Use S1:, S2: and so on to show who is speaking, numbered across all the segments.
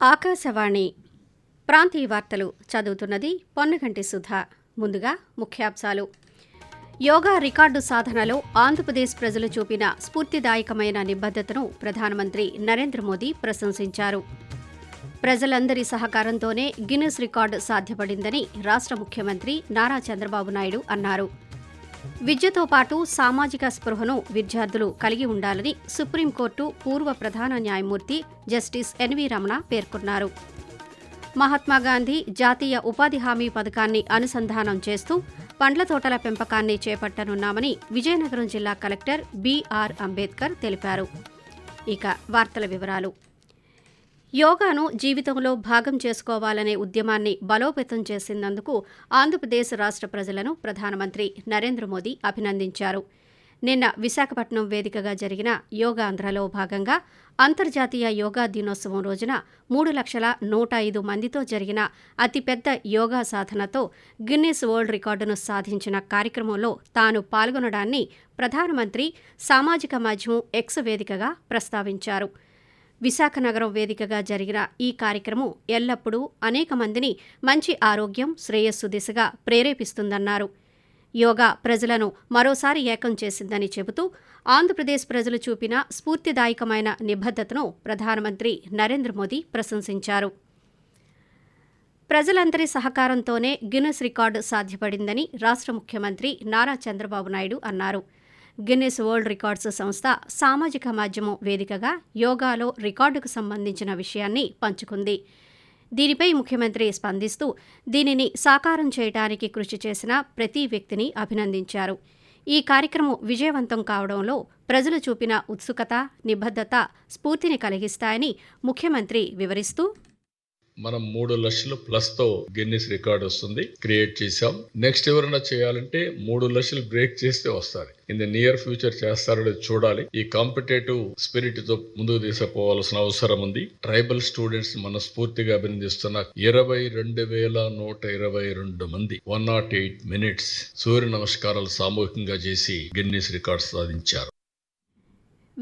S1: ఆకాశవాణి ప్రాంతీయ వార్తలు చదువుతున్నది పొన్నగంటి సుధ. ముందుగా ముఖ్యాంశాలు. యోగా రికార్డు సాధనలో ఆంధ్రప్రదేశ్ ప్రజలు చూపిన స్ఫూర్తిదాయకమైన నిబద్ధతను ప్రధానమంత్రి నరేంద్ర మోదీ ప్రశంసించారు. ప్రజలందరి సహకారంతోనే గిన్నిస్ రికార్డు సాధ్యపడిందని రాష్ట్ర ముఖ్యమంత్రి నారా చంద్రబాబు నాయుడు అన్నారు. విద్యతో పాటు సామాజిక స్పృహను విద్యార్థులు కలిగి ఉండాలని సుప్రీంకోర్టు పూర్వ ప్రధాన న్యాయమూర్తి జస్టిస్ ఎన్వీ రమణ పేర్కొన్నారు. మహాత్మాగాంధీ జాతీయ ఉపాధి హామీ పథకాన్ని అనుసంధానం చేస్తూ పండ్ల తోటల పెంపకాన్ని చేపట్టనున్నామని విజయనగరం జిల్లా కలెక్టర్ బీఆర్ అంబేద్కర్ తెలిపారు. ఇక వార్తల వివరాలు. యోగాను జీవితంలో భాగం చేసుకోవాలనే ఉద్యమాన్ని బలోపేతం చేసినందుకు ఆంధ్రప్రదేశ్ రాష్ట్ర ప్రజలను ప్రధానమంత్రి నరేంద్ర మోదీ అభినందించారు. నిన్న విశాఖపట్నం వేదికగా జరిగిన యోగాంధ్రలో భాగంగా అంతర్జాతీయ యోగా దినోత్సవం రోజున మూడు లక్షల నూట ఐదు మందితో జరిగిన అతిపెద్ద యోగా సాధనతో గిన్నీస్ వరల్డ్ రికార్డును సాధించిన కార్యక్రమంలో తాను పాల్గొనడాన్ని ప్రధానమంత్రి సామాజిక మాధ్యమం ఎక్స్ వేదికగా ప్రస్తావించారు. విశాఖ నగరం వేదికగా జరిగిన ఈ కార్యక్రమం ఎల్లప్పుడూ అనేక మందిని మంచి ఆరోగ్యం శ్రేయస్సు దిశగా ప్రేరేపిస్తుందన్నారు. యోగా ప్రజలను మరోసారి ఏకం చేసిందని చెబుతూ ఆంధ్రప్రదేశ్ ప్రజలు చూపిన స్ఫూర్తిదాయకమైన నిబద్ధతను ప్రధానమంత్రి నరేంద్ర మోదీ ప్రశంసించారు. ప్రజలందరి సహకారంతోనే గిన్నెస్ రికార్డు సాధ్యపడిందని రాష్ట్ర ముఖ్యమంత్రి నారా చంద్రబాబు నాయుడు అన్నారు. గిన్నిస్ వరల్డ్ రికార్డ్స్ సంస్థ సామాజిక మాధ్యమం వేదికగా యోగాలో రికార్డుకు సంబంధించిన విషయాన్ని పంచుకుంది. దీనిపై ముఖ్యమంత్రి స్పందిస్తూ దీనిని సాకారం చేయడానికి కృషి చేసిన ప్రతి వ్యక్తిని అభినందించారు. ఈ కార్యక్రమం విజయవంతం కావడంలో ప్రజలు చూపిన ఉత్సుకత నిబద్ధత స్ఫూర్తిని కలిగిస్తాయని ముఖ్యమంత్రి వివరిస్తూ
S2: మనం మూడు లక్షలు ప్లస్తో గిన్నిస్ రికార్డ్ వస్తుంది క్రియేట్ చేసాం నెక్స్ట్ ఎవరైనా చేయాలంటే మూడు లక్షలు బ్రేక్ చేస్తే వస్తారు. ఇన్ ద నియర్ ఫ్యూచర్ చేస్తారో చూడాలి. ఈ కాంపిటేటివ్ స్పిరిట్తో ముందుకు తీసుకుపోవాల్సిన అవసరం ఉంది. ట్రైబల్ స్టూడెంట్స్ మనస్ఫూర్తిగా అభినందిస్తున్న ఇరవై రెండు వేల నూట ఇరవై రెండు మంది వన్ నాట్ ఎయిట్ మినిట్స్ సూర్య నమస్కారాలు సామూహికంగా చేసి గిన్నీస్ రికార్డ్ సాధించారు.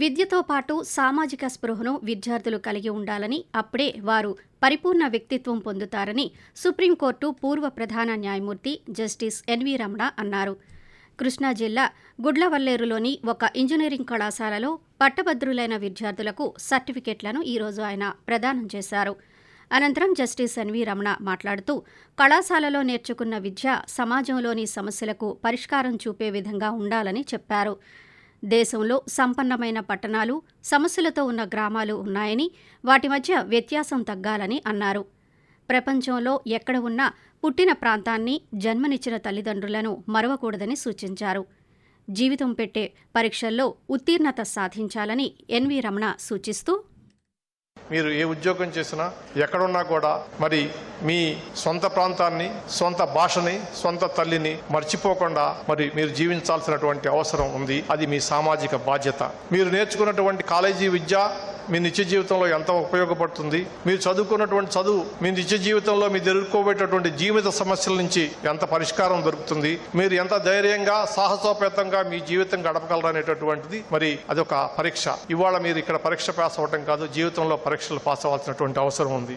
S1: విద్యతో పాటు సామాజిక స్పృహను విద్యార్థులు కలిగి ఉండాలని అప్పుడే వారు పరిపూర్ణ వ్యక్తిత్వం పొందుతారని సుప్రీంకోర్టు పూర్వ ప్రధాన న్యాయమూర్తి జస్టిస్ ఎన్వి రమణ అన్నారు. కృష్ణా జిల్లా గుడ్లవల్లేరులోని ఒక ఇంజనీరింగ్ కళాశాలలో పట్టభద్రులైన విద్యార్థులకు సర్టిఫికెట్లను ఈరోజు ఆయన ప్రదానం చేశారు. అనంతరం జస్టిస్ ఎన్వి రమణ మాట్లాడుతూ కళాశాలలో నేర్చుకున్న విద్య సమాజంలోని సమస్యలకు పరిష్కారం చూపే విధంగా ఉండాలని చెప్పారు. దేశంలో సంపన్నమైన పట్టణాలు సమస్యలతో ఉన్న గ్రామాలు ఉన్నాయని వాటి మధ్య వ్యత్యాసం తగ్గాలని అన్నారు. ప్రపంచంలో ఎక్కడ ఉన్నా పుట్టిన ప్రాంతాన్ని జన్మనిచ్చిన తల్లిదండ్రులను మరవకూడదని సూచించారు. జీవితం పెట్టే పరీక్షల్లో ఉత్తీర్ణత సాధించాలని ఎన్వి రమణ సూచిస్తూ
S3: మీరు ఏ ఉద్యోగం చేసినా ఎక్కడున్నా కూడా మరి మీ సొంత ప్రాంతాన్ని సొంత భాషని సొంత తల్లిని మర్చిపోకుండా మరి మీరు జీవించాల్సినటువంటి అవసరం ఉంది. అది మీ సామాజిక బాధ్యత. మీరు నేర్చుకున్నటువంటి కాలేజీ విద్య మీ నిత్య జీవితంలో ఎంత ఉపయోగపడుతుంది? మీరు చదువుకున్నటువంటి చదువు మీ నిత్య జీవితంలో మీరు ఎదుర్కోబోయేటటువంటి జీవిత సమస్యల నుంచి ఎంత పరిష్కారం దొరుకుతుంది? మీరు ఎంత ధైర్యంగా సాహసోపేతంగా మీ జీవితం గడపగలరనేటటువంటిది మరి అదొక పరీక్ష. ఇవాళ మీరు ఇక్కడ పరీక్ష పాస్ అవ్వటం కాదు జీవితంలో పరీక్షలు పాస్ అవ్వాల్సినటువంటి అవసరం ఉంది.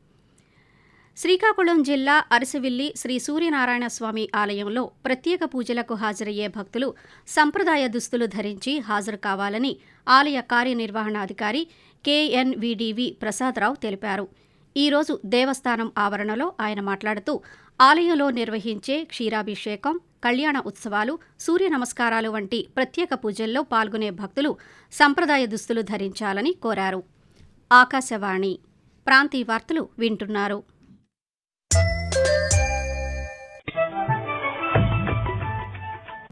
S1: శ్రీకాకుళం జిల్లా అరసవిల్లి శ్రీ సూర్యనారాయణ స్వామి ఆలయంలో ప్రత్యేక పూజలకు హాజరయ్యే భక్తులు సంప్రదాయ దుస్తులు ధరించి హాజరు కావాలని ఆలయ కార్యనిర్వహణాధికారి కేఎన్విడివి ప్రసాదరావు తెలిపారు. ఈరోజు దేవస్థానం ఆవరణలో ఆయన మాట్లాడుతూ ఆలయంలో నిర్వహించే క్షీరాభిషేకం కళ్యాణ ఉత్సవాలు సూర్య నమస్కారాలు వంటి ప్రత్యేక పూజల్లో పాల్గొనే భక్తులు సంప్రదాయ దుస్తులు ధరించాలని కోరారు. ఆకాశవాణి ప్రాంతీయ వార్తలు వింటున్నారు.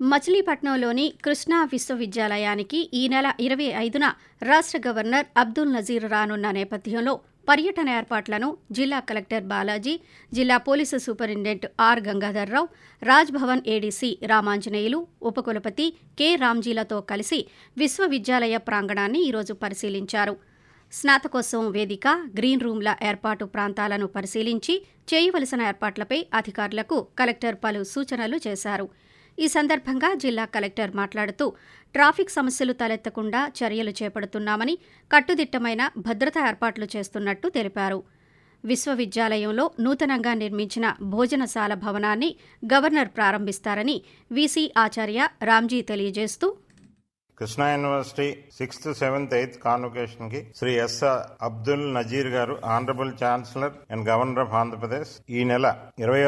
S1: మచిలీపట్నంలోని కృష్ణా విశ్వవిద్యాలయానికి ఈ నెల ఇరవై ఐదున రాష్ట్ర గవర్నర్ అబ్దుల్ నజీర్ రానున్న నేపథ్యంలో పర్యటన ఏర్పాట్లను జిల్లా కలెక్టర్ బాలాజీ జిల్లా police superintendent R Gangadhar Rao Raj Bhavan ADC Ramanjaneyulu ఉపకులపతి కె రామ్జీలతో కలిసి విశ్వవిద్యాలయ ప్రాంగణాన్ని ఈరోజు పరిశీలించారు. స్నాతకోత్సవం వేదిక గ్రీన్ రూమ్ల ఏర్పాటు ప్రాంతాలను పరిశీలించి చేయవలసిన ఏర్పాట్లపై అధికారులకు కలెక్టర్ పలు సూచనలు చేశారు. ఈ సందర్భంగా జిల్లా కలెక్టర్ మాట్లాడుతూ ట్రాఫిక్ సమస్యలు తలెత్తకుండా చర్యలు చేపడుతున్నామని కట్టుదిట్టమైన భద్రతా ఏర్పాట్లు చేస్తున్నట్టు తెలిపారు. విశ్వవిద్యాలయంలో నూతనంగా నిర్మించిన భోజనశాల భవనాన్ని గవర్నర్ ప్రారంభిస్తారని వీసీ ఆచార్య రామ్జీ తెలియజేస్తూ
S4: Krishna university sixth seventh eighth కాన్వకేషన్కి Shri S Abdul Nazeer గారు honourable chancellor and governor of Andhra Pradesh ఈ నెల ఇరవై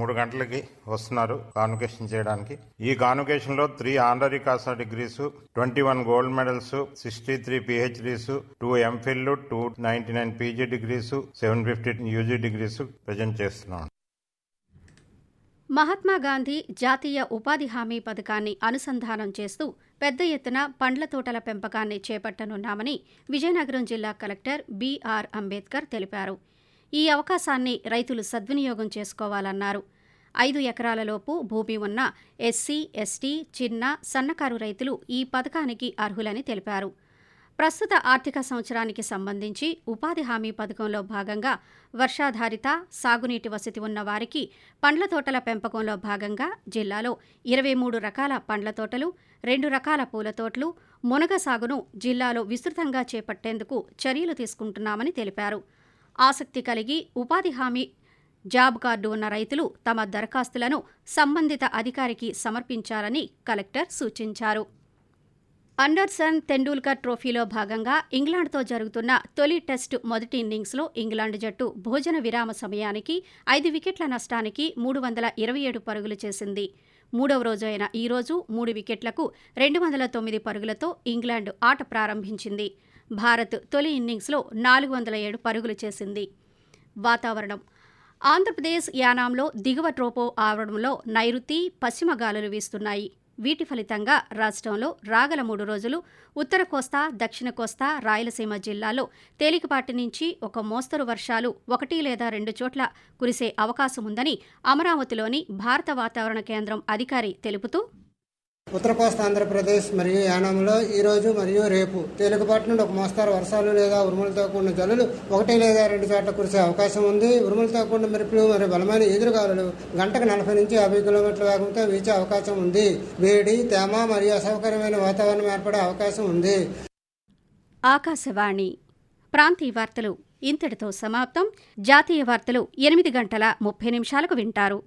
S4: మూడు గంటలకి వస్తున్నారు కాన్వకేషన్ చేయడానికి. ఈ కాన్వకేషన్లో three honoris causa degrees twenty one gold medals sixty three PhDs two MPhil two ninety nine PG degrees seven fifty UG degrees present చేస్తున్నాం.
S1: మహాత్మా గాంధీ జాతీయ ఉపాధి హామీ పథకాన్ని అనుసంధానం చేస్తూ పెద్ద ఎత్తున పండ్ల తోటల పెంపకాన్ని చేపట్టనున్నామని విజయనగరం జిల్లా కలెక్టర్ బీఆర్ అంబేద్కర్ తెలిపారు. ఈ అవకాశాన్ని రైతులు సద్వినియోగం చేసుకోవాలన్నారు. ఐదు ఎకరాలలోపు భూమి ఉన్న ఎస్సీ ఎస్టీ చిన్న సన్నకారు రైతులు ఈ పథకానికి అర్హులని తెలిపారు. ప్రస్తుత ఆర్థిక సంవత్సరానికి సంబంధించి ఉపాధి హామీ పథకంలో భాగంగా వర్షాధారిత సాగునీటి వసతి ఉన్న వారికి పండ్ల తోటల పెంపకంలో భాగంగా జిల్లాలో ఇరవై మూడు రకాల పండ్ల తోటలు రెండు రకాల పూల తోటలు మునగ సాగును జిల్లాలో విస్తృతంగా చేపట్టేందుకు చర్యలు తీసుకుంటున్నామని తెలిపారు. ఆసక్తి కలిగి ఉపాధి హామీ జాబ్ కార్డు ఉన్న రైతులు తమ దరఖాస్తులను సంబంధిత అధికారికి సమర్పించాలని కలెక్టర్ సూచించారు. అండర్సన్ తెండూల్కర్ ట్రోఫీలో భాగంగా ఇంగ్లాండ్తో జరుగుతున్న తొలి టెస్టు మొదటి ఇన్నింగ్స్లో ఇంగ్లాండ్ జట్టు భోజన విరామ సమయానికి ఐదు వికెట్ల నష్టానికి మూడు వందల ఇరవై ఏడు పరుగులు చేసింది. మూడవ రోజు అయిన ఈ రోజు మూడు వికెట్లకు రెండు వందల తొమ్మిది పరుగులతో ఇంగ్లాండ్ ఆట ప్రారంభించింది. భారత్ తొలి ఇన్నింగ్స్లో నాలుగు వందల ఏడు పరుగులు చేసింది. వాతావరణం. ఆంధ్రప్రదేశ్ యానాంలో దిగువ ట్రోపో ఆవరణంలో నైరుతి పశ్చిమ గాలులు వీస్తున్నాయి. వీటి ఫలితంగా రాష్ట్రంలో రాగల మూడు రోజులు ఉత్తర కోస్తా దక్షిణ కోస్తా రాయలసీమ జిల్లాలో తేలికపాటి నుంచి ఒక మోస్తరు వర్షాలు ఒకటి లేదా రెండు చోట్ల కురిసే అవకాశం ఉందని అమరావతిలోని భారత వాతావరణ కేంద్రం అధికారి తెలుపుతూ
S5: ఉత్తర కోస్తా ఆంధ్రప్రదేశ్ మరియు యానాంలో ఈరోజు మరియు రేపు. తేలికపాటి నుండి ఒక మోస్తారు వర్షాలు లేదా ఉరుములతో కూడిన జల్లులు ఒకటి లేదా రెండు చోట్ల కురిసే అవకాశం ఉంది. ఉరుములతో కూడిన మెరుపులు మరియు బలమైన ఎదురుగాలులు గంటకు నలభై నుంచి యాభై కిలోమీటర్ల వేగంతో వీచే అవకాశం ఉంది. వేడి తేమ మరియు అసౌకర్యమైన వాతావరణం ఏర్పడే అవకాశం ఉంది.
S1: ఆకాశవాణి. ప్రాంతీయ వార్తలు ఇంతటితో సమాప్తం. జాతీయ వార్తలు ఎనిమిది గంటల ముప్పై నిమిషాలకు వింటారు.